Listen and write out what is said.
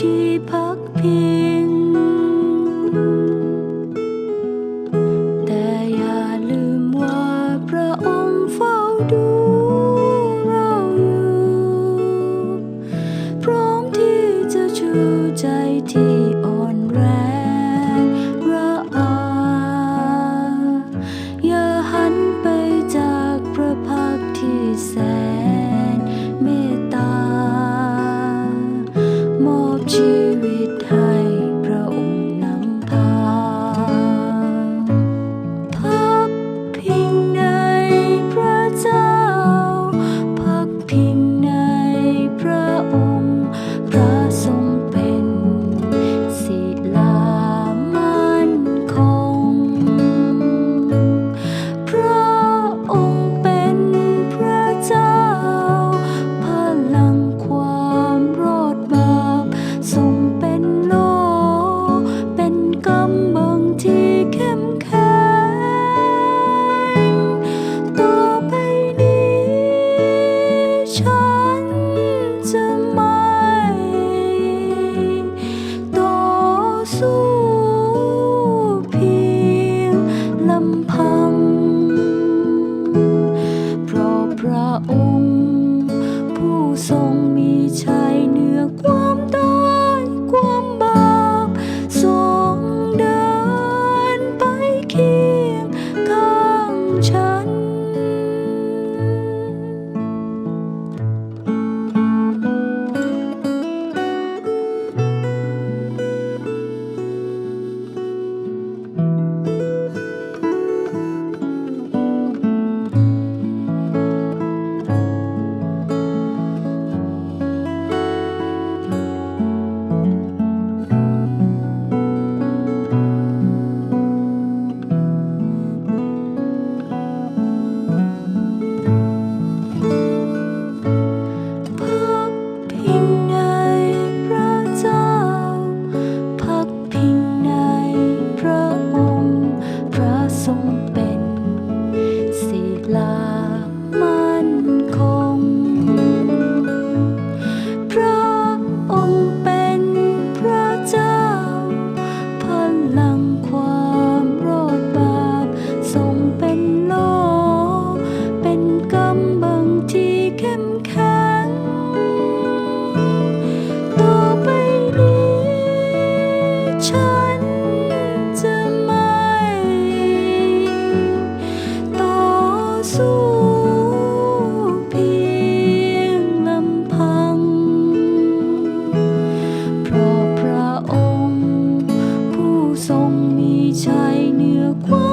ที่พักพิง แต่อย่าลืมว่าพระองค์เฝ้าดูเราอยู่ พร้อมที่จะชูใจที่อ่อนแรงระอาอย่าหันไปจากพระพักที่แส 啦 Qua